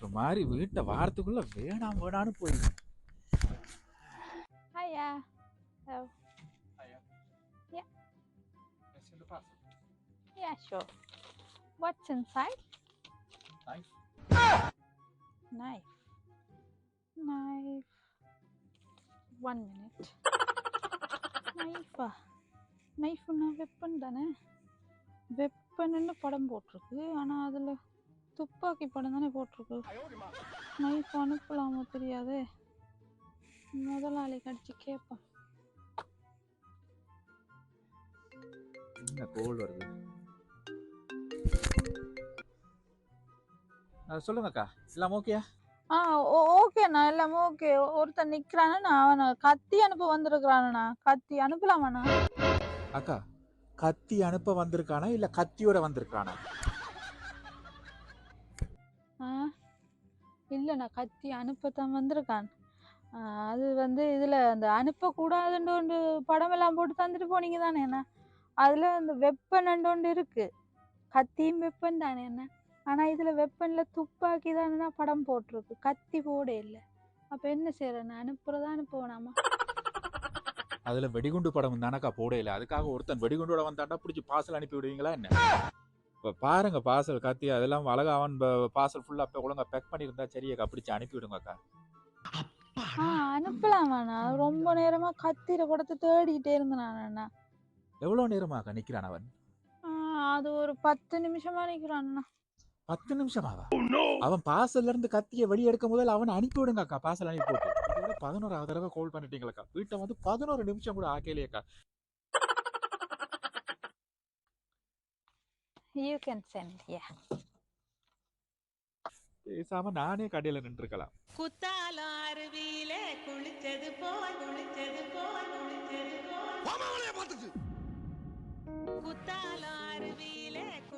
ஒரு மாதிரி வீட்டை வாரத்துக்குள்ள வேணாம் வேணான்னு போயிடும் Hiya. Oh, yeah, sure. What's inside? Knife. Knife. Knife. One minute. Knife. நைஃப்னா weapon தானே வெப்பன்னு படம் போட்டிருக்கு. ஆனால் அதில் துப்பாக்கி படம் தானே போட்டிருக்கு. நைஃப் அனுப்பலாமா தெரியாதே. முதலாளி கடிச்சு கேட்போம் என்ன கோல் வருது? சொல்லுங்கக்கா. எல்லாம் ஓகேயா ஆ ஓகேண்ணா எல்லாமே ஓகே ஒருத்தன் நிக்கிறானா அவனை கத்தி அனுப்ப வந்திருக்கிறானா கத்தி அனுப்பலாமாண்ணா? அக்கா கத்தி அனுப்ப வந்திருக்கானா இல்ல கத்தியோட வந்திருக்கானா? ஆ இல்லைண்ணா கத்தி அனுப்பத்தான் வந்திருக்கான். அது வந்து இதில் அந்த அனுப்பக்கூடாதுன்னு ஒன்று படமெல்லாம் போட்டு தந்துட்டு போனீங்க தானே என்ன? அதில் அந்த வெப்பன் ஒன்று இருக்கு. கத்தியும் வெப்பன் தானே என்ன? ஆனால் இதில் வெப்பனில் துப்பாக்கி தானே படம் போட்டிருக்கு. கத்தி போட இல்லை. அப்போ என்ன செய்யறேன் அனுப்புகிறதா அனுப்புவோம் வேணாமா? அதுல வெடிகுண்டு படம் தானக்கா போடையில அதுக்காக ஒருத்தன் வெடிகுண்டோட வந்தாண்டா பிடிச்சி பார்சல் அனுப்பி விடுவீங்களா என்ன? இப்ப பாருங்க பார்சல் கத்தி அதெல்லாம் அழகா அவன் பார்சல் ஃபுல்லா ஒழுங்கா பேக் பண்ணியிருந்தா சரியக்கா பிடிச்சி அனுப்பி விடுங்கக்கா. அனுப்பலாமாண்ணா ரொம்ப நேரமா கத்திர கொடுத்து தேடிக்கிட்டே இருந்தேன் எவ்வளவு நேரமாக்கா நிக்கிறான் அவன்? அது ஒரு பத்து நிமிஷமா நிக்கிறான்ண்ணா பத்து நிமிஷமாவா? அவன் பார்சல்ல இருந்து கத்திய வெளியே எடுக்கும் முதல்ல அவனை அனுப்பி விடுங்கக்கா பார்சல் அனுப்பி போட்டு இதோட பதினோராவது தடவை கால் பண்ணிட்டீங்களக்கா. வீட்டை வந்து பதினோரு நிமிஷம் கூட ஆக்கலையேக்கா. யூ கேன் சென்ட் யா பேசாம நானே கடையில நின்றுக்கலாம் குத்தாலம் அருவியில குளிச்சது போல் குளிச்சது போல் குளிச்சது போல். குத்தாலம் அருவியில குளிச்சது போல்